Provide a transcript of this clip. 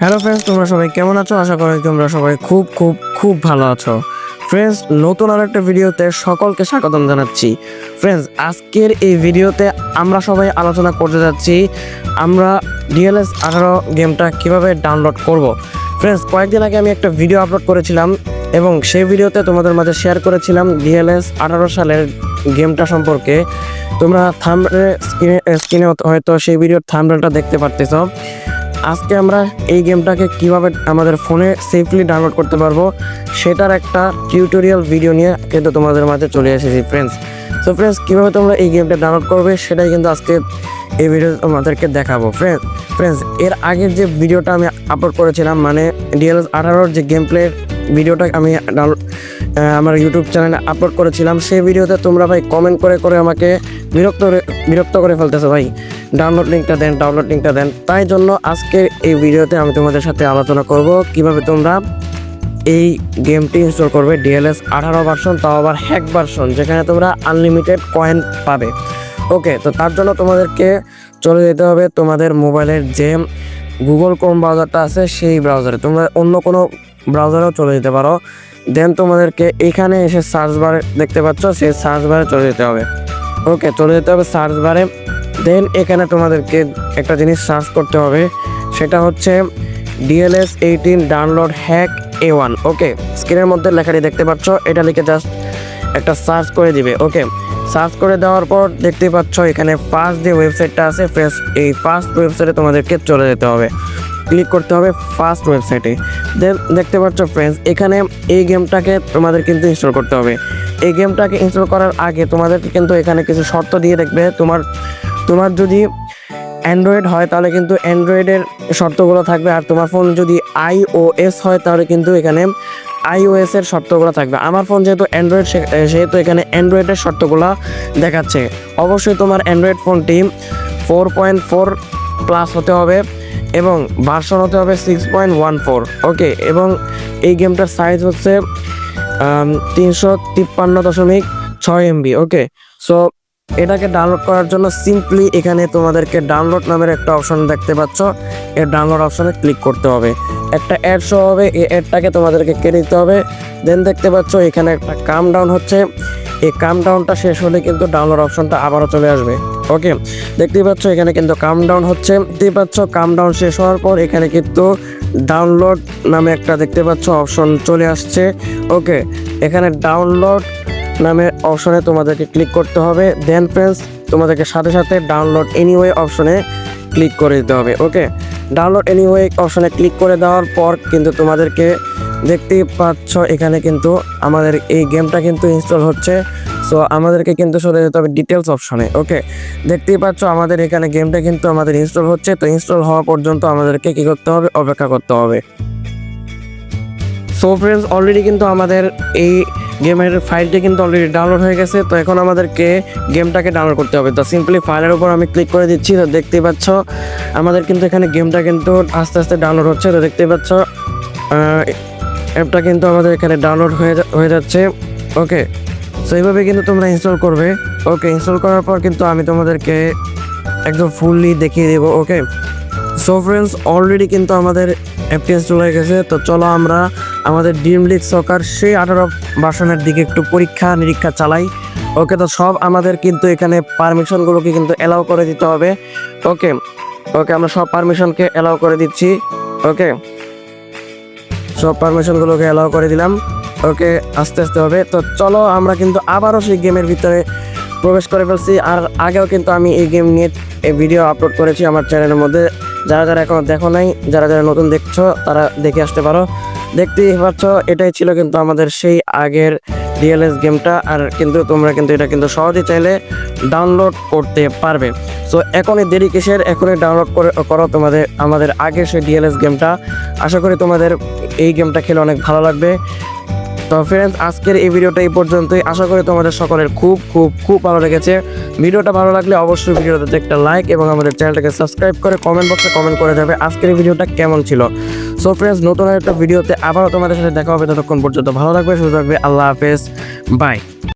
Hello friends তোমরা সবাই কেমন আছো? আশা করি তোমরা সবাই খুব খুব খুব ভালো আছো। ফ্রেন্ডস নতুন আর একটা ভিডিওতে সকলকে স্বাগতম জানাচ্ছি। ফ্রেন্ডস আজকের এই ভিডিওতে আমরা সবাই আলোচনা করতে যাচ্ছি, আমরা ডিএলএস আঠারো গেমটা কীভাবে ডাউনলোড করব। ফ্রেন্ডস কয়েকদিন আগে আমি একটা ভিডিও আপলোড করেছিলাম এবং সেই ভিডিওতে তোমাদের মাঝে শেয়ার করেছিলাম ডিএলএস আঠারো সালের গেমটা সম্পর্কে। তোমরা থামরে স্ক্রিনে স্ক্রিনে হয়তো সেই ভিডিওর থামরেলটা দেখতে পারতেছো। আজকে আমরা এই গেমটাকে কীভাবে আমাদের ফোনে সেফলি ডাউনলোড করতে পারব, সেটার একটা টিউটোরিয়াল ভিডিও নিয়ে কিন্তু তোমাদের মাঝে চলে এসেছি ফ্রেন্ডস তো ফ্রেন্ডস কীভাবে তোমরা এই গেমটা ডাউনলোড করবে সেটাই কিন্তু আজকে এই ভিডিও তোমাদেরকে দেখাবো ফ্রেন্ডস ফ্রেন্ডস এর আগের যে ভিডিওটা আমি আপলোড করেছিলাম মানে ডিএলএস আঠারোর যে গেম প্লে ভিডিওটা আমি ডাউনলোড আমার ইউটিউব চ্যানেলে আপলোড করেছিলাম, সেই ভিডিওতে তোমরা ভাই কমেন্ট করে করে আমাকে বিরক্ত বিরক্ত করে ফেলতেছো ভাই। ডাউনলোড লিঙ্কটা দেন ডাউনলোড লিঙ্কটা দেন। তাই জন্য আজকে এই ভিডিওতে আমি তোমাদের সাথে আলোচনা করব কীভাবে তোমরা এই গেমটি ইনস্টল করবে ডিএলএস আঠারো ভার্সন তাও আবার হ্যাক ভার্সন যেখানে তোমরা আনলিমিটেড কয়েন পাবে। ওকে তো তার জন্য তোমাদেরকে চলে যেতে হবে তোমাদের মোবাইলের যে গুগল ক্রোম ব্রাউজারটা আছে, সেই ব্রাউজারে তোমরা অন্য কোনো ব্রাউজারেও চলে যেতে পারো। দেন তোমাদেরকে এখানে এসে সার্চ বারে দেখতে পাচ্ছ, সেই সার্চ বারে চলে যেতে হবে। ওকে চলে যেতে হবে সার্চ বারে দেন এখানে তোমাদেরকে একটা জিনিস সার্চ করতে হবে, সেটা হচ্ছে DLS eighteen download hack A one okay স্ক্রিনের মধ্যে লেখাটি দেখতে পাচ্ছ, এটা লিখে জাস্ট একটা সার্চ করে দিবে ওকে সার্চ করে দেওয়ার পর দেখতে পাচ্ছ এখানে ফার্স্ট যে ওয়েবসাইটটা আছে ফার্স্ট এই ফার্স্ট ওয়েবসাইটে তোমাদেরকে চলে যেতে হবে। ক্লিক করতে হবে ফার্স্ট ওয়েবসাইটে দেন দেখতে পাচ্ছ ফ্রেন্ডস এখানে এই গেমটাকে তোমাদের কিন্তু ইনস্টল করতে হবে। এই গেমটাকে ইনস্টল করার আগে তোমাদেরকে কিন্তু এখানে কিছু শর্ত দিয়ে দেখবে, তোমার তোমার যদি অ্যান্ড্রয়েড হয়, তাহলে কিন্তু অ্যান্ড্রয়েডের শর্তগুলো থাকবে। আর তোমার ফোন যদি আইওএস হয়, তাহলে কিন্তু এখানে আইওএস এর শর্তগুলো থাকবে। আমার ফোন যেহেতু অ্যান্ড্রয়েড সেহেতু এখানে অ্যান্ড্রয়েডের শর্তগুলো দেখাচ্ছে। অবশ্যই তোমার অ্যান্ড্রয়েড ফোনটি ফোর পয়েন্ট ফোর প্লাস হতে হবে এবং ভার্সন হতে হবে six point one four okay এবং এই গেমটার সাইজ হচ্ছে তিনশো তিপ্পান্ন দশমিক ছয় এমবি ওকে সো এটাকে ডাউনলোড করার জন্য সিম্পলি এখানে তোমাদেরকে ডাউনলোড নামের একটা অপশন দেখতে পাচ্ছ। এর ডাউনলোড অপশনে ক্লিক করতে হবে। একটা অ্যাড শো হবে, এই অ্যাডটাকে তোমাদেরকে কেটে দিতে হবে। দেন দেখতে পাচ্ছ এখানে একটা কাম ডাউন হচ্ছে। এই কাম ডাউনটা শেষ হলে কিন্তু ডাউনলোড অপশনটা আবারও চলে আসবে। ওকে দেখতেই পাচ্ছ এখানে কিন্তু কাম ডাউন হচ্ছে। দেখতেই পাচ্ছ কাম ডাউন শেষ হওয়ার পর এখানে কিন্তু ডাউনলোড নামে একটা দেখতে পাচ্ছ অপশন চলে আসছে। ওকে এখানে ডাউনলোড নামে অপশনে তোমাদেরকে ক্লিক করতে হবে। দেন ফ্রেন্ডস তোমাদেরকে সাথে সাথে ডাউনলোড এনিওয়ে অপশনে ক্লিক করে দিতে হবে, ওকে? ডাউনলোড এনিওয়ে অপশনে ক্লিক করে দেওয়ার পর কিন্তু তোমাদেরকে দেখতেই পাচ্ছ এখানে কিন্তু আমাদের এই গেমটা কিন্তু ইনস্টল হচ্ছে। সো আমাদেরকে কিন্তু চলে যেতে হবে ডিটেলস অপশনে, ওকে? দেখতেই পাচ্ছ আমাদের এখানে গেমটা কিন্তু আমাদের ইনস্টল হচ্ছে। তো ইনস্টল হওয়া পর্যন্ত আমাদেরকে কি করতে হবে? অপেক্ষা করতে হবে। সো ফ্রেন্ডস অলরেডি কিন্তু আমাদের এই গেমের ফাইলটি কিন্তু অলরেডি ডাউনলোড হয়ে গেছে, তো এখন আমাদেরকে গেমটাকে ডাউনলোড করতে হবে। তো সিম্পলি ফাইলের উপর আমি ক্লিক করে দিচ্ছি, তো দেখতেই পাচ্ছ, আমাদের কিন্তু এখানে গেমটা কিন্তু আস্তে আস্তে ডাউনলোড হচ্ছে, তো দেখতেই পাচ্ছ অ্যাপটা কিন্তু আমাদের এখানে ডাউনলোড হয়ে হয়ে যাচ্ছে। ওকে সো এইভাবে কিন্তু তোমরা ইনস্টল করবে। ওকে ইনস্টল করার পর কিন্তু আমি তোমাদেরকে একদম ফুললি দেখিয়ে দেবো ওকে সো ফ্রেন্ডস অলরেডি কিন্তু আমাদের অ্যাপটি ইনস্টল হয়ে গেছে। তো চলো আমরা আমাদের ড্রিম লিগ সকার সেই আঠারো ভার্সনের দিকে একটু পরীক্ষা নিরীক্ষা চালাই। ওকে তো সব আমাদের কিন্তু এখানে পারমিশনগুলোকে কিন্তু অ্যালাউ করে দিতে হবে। ওকে ওকে আমরা সব পারমিশনকে অ্যালাউ করে দিচ্ছি। ওকে সব পারমিশনগুলোকে অ্যালাউ করে দিলাম। ওকে আস্তে আস্তে হবে। তো চলো আমরা কিন্তু আবারও সেই গেমের ভিতরে প্রবেশ করে ফেলছি। আর আগেও কিন্তু আমি এই গেম নিয়ে এই ভিডিও আপলোড করেছি আমার চ্যানেলের মধ্যে। যারা যারা এখনও দেখো নাই, যারা যারা নতুন দেখছ, তারা দেখে আসতে পারো। দেখতেই পাচ্ছ এটাই ছিল কিন্তু আমাদের সেই আগের ডিএলএস গেমটা আর কিন্তু তোমরা কিন্তু এটা কিন্তু সহজে চাইলে ডাউনলোড করতে পারবে। সো এখনই দেরি কিসের? এখনই ডাউনলোড করে, করো তোমাদের, আমাদের আগের সেই ডিএলএস গেমটা আশা করি তোমাদের এই গেমটা খেলে অনেক ভালো লাগবে। তো ফ্রেন্ডস আজকের এই ভিডিওটা এই পর্যন্তই। আশা করি তোমাদের সকলের খুব খুব খুব ভালো লেগেছে। ভিডিওটা ভালো লাগলে অবশ্যই ভিডিওটাতে একটা লাইক এবং আমাদের চ্যানেলটাকে সাবস্ক্রাইব করে কমেন্ট বক্সে কমেন্ট করে যাবে আজকের ভিডিওটা কেমন ছিল। সো ফ্রেন্ডস নতুন একটা ভিডিওতে আবারও তোমাদের সাথে দেখা হবে ততক্ষণ পর্যন্ত। ভালো থাকবে, সুস্থ থাকবে। আল্লাহ হাফেজ। বাই